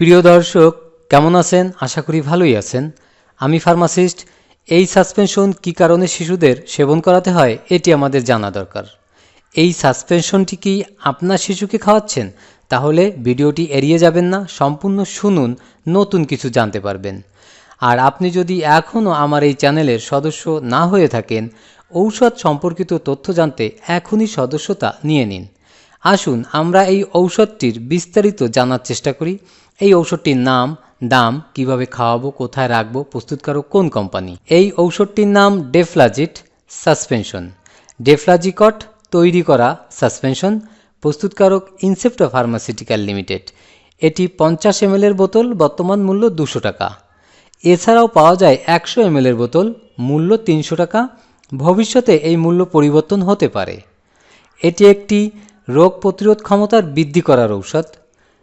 প্রিয় দর্শক, কেমন আছেন? আশা করি ভালোই আছেন। আমি ফার্মাসিস্ট। এই সাসপেনশন কী কারণে শিশুদের সেবন করাতে হয়, এটি আমাদের জানা দরকার। এই সাসপেনশনটি কি আপনার শিশুকে খাওয়াচ্ছেন? তাহলে ভিডিওটি এড়িয়ে যাবেন না, সম্পূর্ণ শুনুন, নতুন কিছু জানতে পারবেন। আর আপনি যদি এখনও আমার এই চ্যানেলের সদস্য না হয়ে থাকেন, ঔষধ সম্পর্কিত তথ্য জানতে এখনই সদস্যতা নিয়ে নিন। আসুন আমরা এই ঔষধটির বিস্তারিত জানার চেষ্টা করি। এই ঔষধটির নাম, দাম কীভাবে খাওয়াবো, কোথায় রাখব, প্রস্তুতকারক কোন কোম্পানি? এই ঔষধটির নাম ডেফ্লাজিট সাসপেনশন। ডেফ্লাজিকট তৈরি করা সাসপেনশন, প্রস্তুতকারক ইনসেপ্টো ফার্মাসিউটিক্যাল লিমিটেড। এটি পঞ্চাশ এম এর বোতল, বর্তমান মূল্য দুশো টাকা। এছাড়াও পাওয়া যায় একশো এম এর বোতল, মূল্য তিনশো টাকা। ভবিষ্যতে এই মূল্য পরিবর্তন হতে পারে। এটি একটি রোগ প্রতিরোধ ক্ষমতার বৃদ্ধি করার ঔষধ।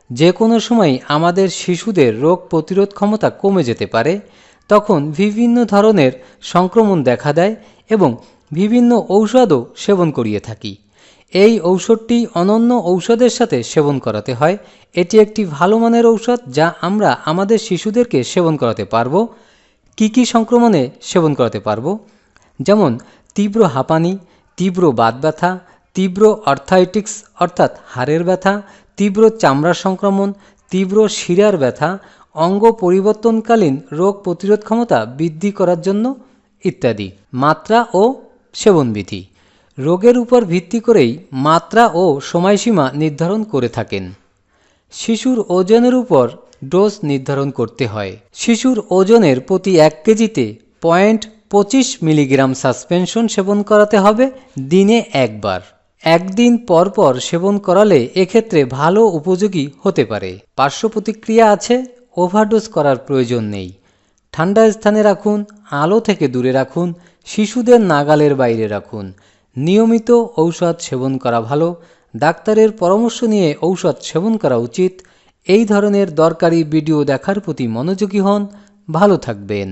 যে কোনো সময় আমাদের শিশুদের রোগ প্রতিরোধ ক্ষমতা কমে যেতে পারে, তখন বিভিন্ন ধরনের সংক্রমণ দেখা দেয় এবং বিভিন্ন ঔষধও সেবন করিয়ে থাকি। এই ঔষধটি অনন্য ঔষধের সাথে সেবন করাতে হয়। এটি একটি ভালো মানের ঔষধ যা আমরা আমাদের শিশুদেরকে সেবন করাতে পারব। কি কি সংক্রমণে সেবন করাতে পারব? যেমন, তীব্র হাঁপানি, তীব্র বাত ব্যথা তীব্র অর্থাইটিক্স অর্থাৎ হাড়ের ব্যথা, তীব্র চামড়া সংক্রমণ, তীব্র শিরার ব্যথা, অঙ্গ পরিবর্তনকালীন রোগ প্রতিরোধ ক্ষমতা বৃদ্ধি করার জন্য ইত্যাদি। মাত্রা ও সেবনবিধি। রোগের উপর ভিত্তি করেই মাত্রা ও সময়সীমা নির্ধারণ করে থাকেন। শিশুর ওজনের উপর ডোজ নির্ধারণ করতে হয়। শিশুর ওজনের প্রতি এক কেজিতে পয়েন্ট পঁচিশ মিলিগ্রাম সাসপেনশন সেবন করাতে হবে দিনে একবার। একদিন পর পর সেবন করালে এক্ষেত্রে ভালো উপযোগী হতে পারে। পার্শ্ব প্রতিক্রিয়া আছে, ওভারডোজ করার প্রয়োজন নেই। ঠান্ডা স্থানে রাখুন, আলো থেকে দূরে রাখুন, শিশুদের নাগালের বাইরে রাখুন। নিয়মিত ঔষধ সেবন করা ভালো, ডাক্তারের পরামর্শ নিয়ে ঔষধ সেবন করা উচিত। এই ধরনের দরকারি ভিডিও দেখার প্রতি মনোযোগী হন। ভালো থাকবেন।